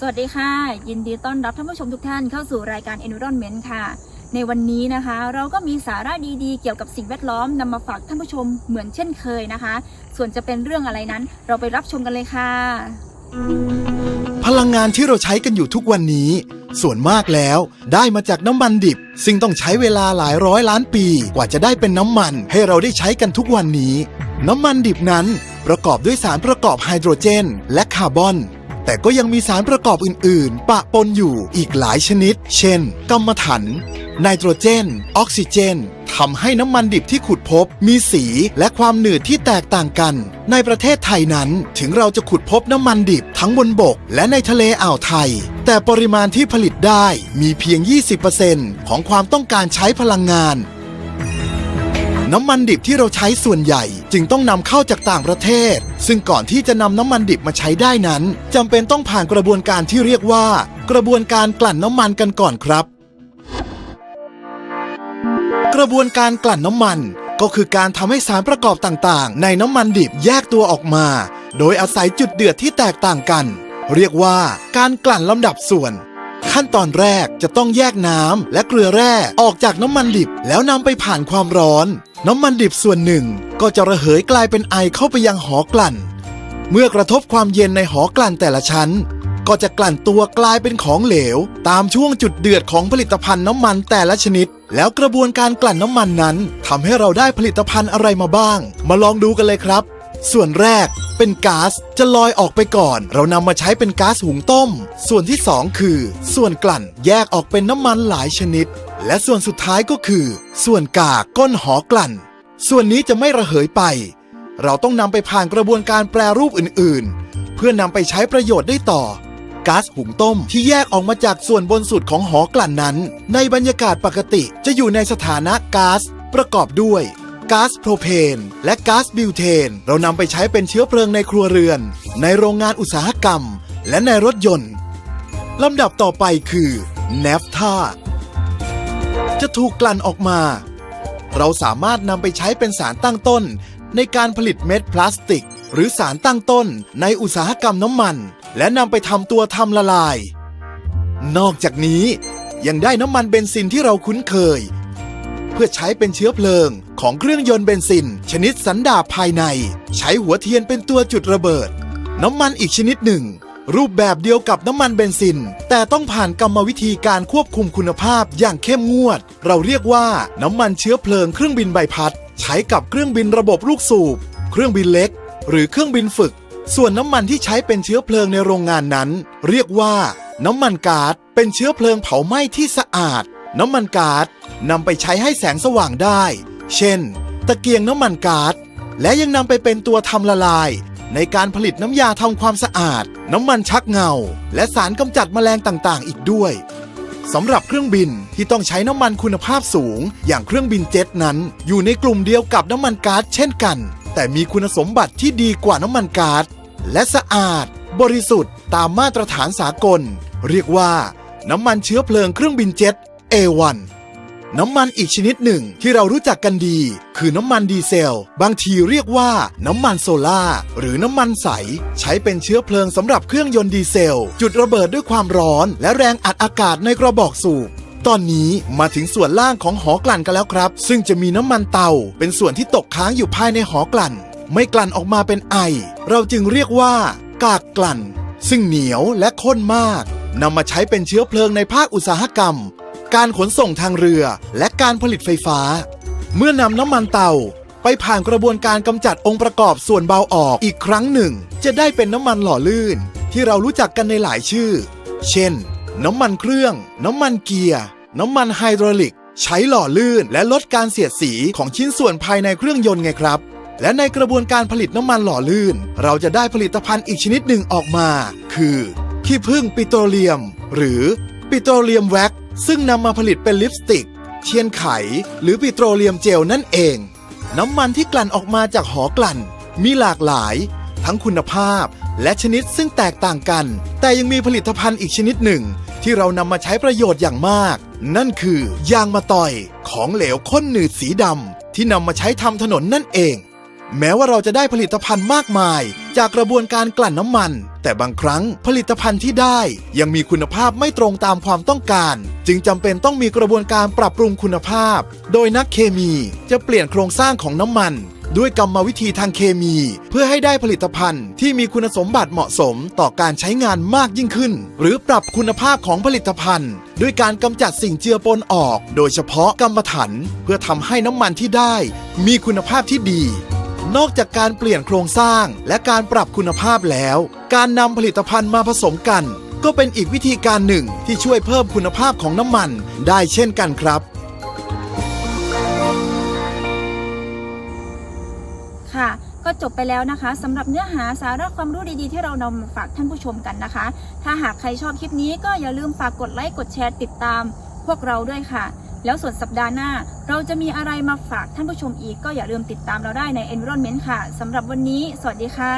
สวัสดีค่ะ ยินดีต้อนรับท่านผู้ชมทุกท่านเข้าสู่รายการ Environment ค่ะ ในวันนี้นะคะ เราก็มีสาระดีๆ เกี่ยวกับสิ่งแวดล้อมนำมาฝากท่านผู้ชมเหมือนเช่นเคยนะคะ ส่วนจะเป็นเรื่องอะไรนั้น เราไปรับชมกันเลยค่ะ พลังงานที่เราใช้กันอยู่ทุกวันนี้ ส่วนมากแล้วได้มาจากน้ำมันดิบ ซึ่งต้องใช้เวลาหลายร้อยล้านปีกว่าจะได้เป็นน้ำมัน ให้เราได้ใช้กันทุกวันนี้ น้ำมันดิบนั้น ประกอบด้วยสารประกอบไฮโดรเจน และคาร์บอน แต่ก็ยังมีสารประกอบอื่น ๆ ปะปนอยู่อีกหลายชนิด เช่นกัมมันถัน ไนโตรเจน ออกซิเจนทำให้น้ำมันดิบที่ขุดพบ มีสีและความหนืดที่แตกต่างกัน ในประเทศไทยนั้นถึงเราจะขุดพบน้ำมันดิบทั้งบนบก และในทะเลอ่าวไทย แต่ปริมาณที่ผลิตได้มีเพียง 20%ของความต้องการใช้พลังงาน น้ำมันดิบที่เราใช้ส่วนใหญ่ จึงต้องนำเข้าจากต่างประเทศ ซึ่งก่อนที่จะนำน้ำมันดิบมาใช้ได้นั้นจำเป็นต้องผ่านกระบวนการที่เรียกว่า กระบวนการกลั่นน้ำมันกันก่อนครับ กระบวนการกลั่นน้ำมันก็คือการทำให้สารประกอบต่างๆ ในน้ำมันดิบแยกตัวออกมา โดยอาศัยจุดเดือดที่แตกต่างกัน เรียกว่าการกลั่นลำดับส่วน ขั้นตอนแรกจะต้องแยกน้ำและเกลือแร่ออกจากน้ำมันดิบ แล้วนำไปผ่านความร้อน น้ำมันดิบส่วนหนึ่งก็จะระเหยกลายเป็นไอเข้าไปยังหอกลั่น เมื่อกระทบความเย็นในหอกลั่นแต่ละชั้น ก็จะกลั่นตัวกลายเป็นของเหลว ตามช่วงจุดเดือดของผลิตภัณฑ์น้ำมันแต่ละชนิด แล้วกระบวนการกลั่นน้ำมันนั้นทำให้เราได้ผลิตภัณฑ์อะไรมาบ้าง มาลองดูกันเลยครับ ส่วนแรกเป็นก๊าซจะลอยออกไปก่อน เรานำมาใช้เป็นก๊าซหุงต้ม ส่วนที่สองคือ ส่วนกลั่นแยกออกเป็นน้ำมันหลายชนิด และส่วนสุดท้ายก็คือ ส่วนกากก้นหอกลั่น ส่วนนี้จะไม่ระเหยไป เราต้องนำไปผ่านกระบวนการแปรรูปอื่นๆ เพื่อนำไปใช้ประโยชน์ได้ต่อก๊าซหุงต้มที่แยกออกมาจากส่วนบนสุดของหอกลั่นนั้น ในบรรยากาศปกติจะอยู่ในสถานะก๊าซประกอบด้วยก๊าซโพรเพน และก๊าซบิวเทน เรานำไปใช้เป็นเชื้อเพลิงในครัวเรือน ในโรงงานอุตสาหกรรม และในรถยนต์ลำดับต่อไปคือเนฟทา จะถูกกลั่นออกมา เราสามารถนำไปใช้เป็นสารตั้งต้น ในการผลิตเม็ดพลาสติก หรือสารตั้งต้นในอุตสาหกรรมน้ำมัน และนำไปทำตัวทำละลาย นอกจากนี้ยังได้น้ำมันเบนซินที่เราคุ้นเคย เพื่อใช้เป็นเชื้อเพลิงของเครื่องยนต์เบนซิน ชนิดสันดาปภายใน ใช้หัวเทียนเป็นตัวจุดระเบิด น้ำมันอีกชนิดหนึ่ง รูปแบบเดียวกับน้ำมันเบนซิน แต่ต้องผ่านกรรมวิธีการควบคุมคุณภาพอย่างเข้มงวด เราเรียกว่าน้ำมันเชื้อเพลิงเครื่องบินใบพัด ใช้กับเครื่องบินระบบลูกสูบ เครื่องบินเล็ก หรือเครื่องบินฝึก ส่วนน้ำมันที่ใช้เป็นเชื้อเพลิงในโรงงานนั้น เรียกว่า น้ำมันก๊าซเป็นเชื้อเพลิงเผาไหม้ที่สะอาด น้ำมันก๊าซนำไปใช้ให้แสงสว่างได้ เช่น ตะเกียงน้ำมันก๊าซและยังนำไปเป็นตัวทำละลาย ในการผลิตน้ำยาทำความสะอาด น้ำมันชักเงา และสารกำจัดแมลงต่างๆ อีกด้วยสำหรับเครื่องบินที่ต้องใช้น้ำมันคุณภาพสูง อย่างเครื่องบินเจ็ตนั้น อยู่ในกลุ่มเดียวกับน้ำมันก๊าซเช่นกัน แต่มีคุณสมบัติที่ดีกว่าน้ำมันก๊าซและสะอาด บริสุทธิ์ตามมาตรฐานสากล เรียกว่า น้ำมันเชื้อเพลิงเครื่องบินเจ็ต A1 น้ำมันอีกชนิดหนึ่งที่เรารู้จักกันดี คือน้ำมันดีเซล บางทีเรียกว่าน้ำมันโซล่าหรือน้ำมันใส ใช้เป็นเชื้อเพลิงสำหรับเครื่องยนต์ดีเซล จุดระเบิดด้วยความร้อน และแรงอัดอากาศในกระบอกสูบตอนนี้มาถึงส่วนล่างของหอกลั่นกันแล้วครับ ซึ่งจะมีน้ำมันเตา เป็นส่วนที่ตกค้างอยู่ภายในหอกลั่น ไม่กลั่นออกมาเป็นไอ เราจึงเรียกว่า กากกลั่น ซึ่งเหนียวและข้นมากนำมาใช้เป็นเชื้อเพลิงในภาคอุตสาหกรรม การขนส่งทางเรือ และการผลิตไฟฟ้า เมื่อนำน้ำมันเตาไปผ่านกระบวนการกำจัดองค์ประกอบส่วนเบาออกอีกครั้งหนึ่ง จะได้เป็นน้ำมันหล่อลื่น ที่เรารู้จักกันในหลายชื่อ เช่น น้ำมันเครื่อง น้ำมันเกียร์ น้ำมันไฮดรอลิก ใช้หล่อลื่นและลดการเสียดสีของชิ้นส่วนภายในเครื่องยนต์ไงครับ และในกระบวนการผลิตน้ำมันหล่อลื่น เราจะได้ผลิตภัณฑ์อีกชนิดหนึ่งออกมา คือขี้ผึ้งปิโตรเลียม หรือปิโตรเลียมแว็ก ซึ่งนำมาผลิตเป็นลิปสติก เทียนไข หรือปิโตรเลียมเจลนั่นเอง น้ำมันที่กลั่นออกมาจากหอกลั่น มีหลากหลาย ทั้งคุณภาพและชนิดซึ่งแตกต่างกัน แต่ยังมีผลิตภัณฑ์อีกชนิดหนึ่ง ที่เรานำมาใช้ประโยชน์อย่างมาก นั่นคือยางมะตอย ของเหลวข้นหนืดสีดำที่นำมาใช้ทำถนนนั่นเอง แม้ว่าเราจะได้ผลิตภัณฑ์มากมาย จากกระบวนการกลั่นน้ำมัน แต่บางครั้งผลิตภัณฑ์ที่ได้ ยังมีคุณภาพไม่ตรงตามความต้องการ จึงจำเป็นต้องมีกระบวนการปรับปรุงคุณภาพ โดยนักเคมีจะเปลี่ยนโครงสร้างของน้ำมันด้วยกรรมวิธีทางเคมี เพื่อให้ได้ผลิตภัณฑ์ที่มีคุณสมบัติเหมาะสมต่อการใช้งานมากยิ่งขึ้น หรือปรับคุณภาพของผลิตภัณฑ์ ด้วยการกำจัดสิ่งเจือปนออก โดยเฉพาะกรรมถัน เพื่อทำให้น้ำมันที่ได้ มีคุณภาพที่ดี นอกจากการเปลี่ยนโครงสร้างและการปรับคุณภาพแล้ว การนำผลิตภัณฑ์มาผสมกัน ก็เป็นอีกวิธีการหนึ่งที่ช่วยเพิ่มคุณภาพของน้ำมันได้เช่นกันครับ ค่ะก็จบไปแล้วนะคะสำหรับเนื้อหาสาระความรู้ดีๆ ที่เรานำมาฝากท่านผู้ชมกันนะคะ ถ้าหากใครชอบคลิปนี้ก็อย่าลืมฝากกดไลค์กดแชร์ติดตามพวกเราด้วยค่ะ แล้วส่วนสัปดาห์หน้า เราจะมีอะไรมาฝากท่านผู้ชมอีกก็อย่าลืมติดตามเราได้ใน Environment ค่ะสำหรับวันนี้ สวัสดีค่ะ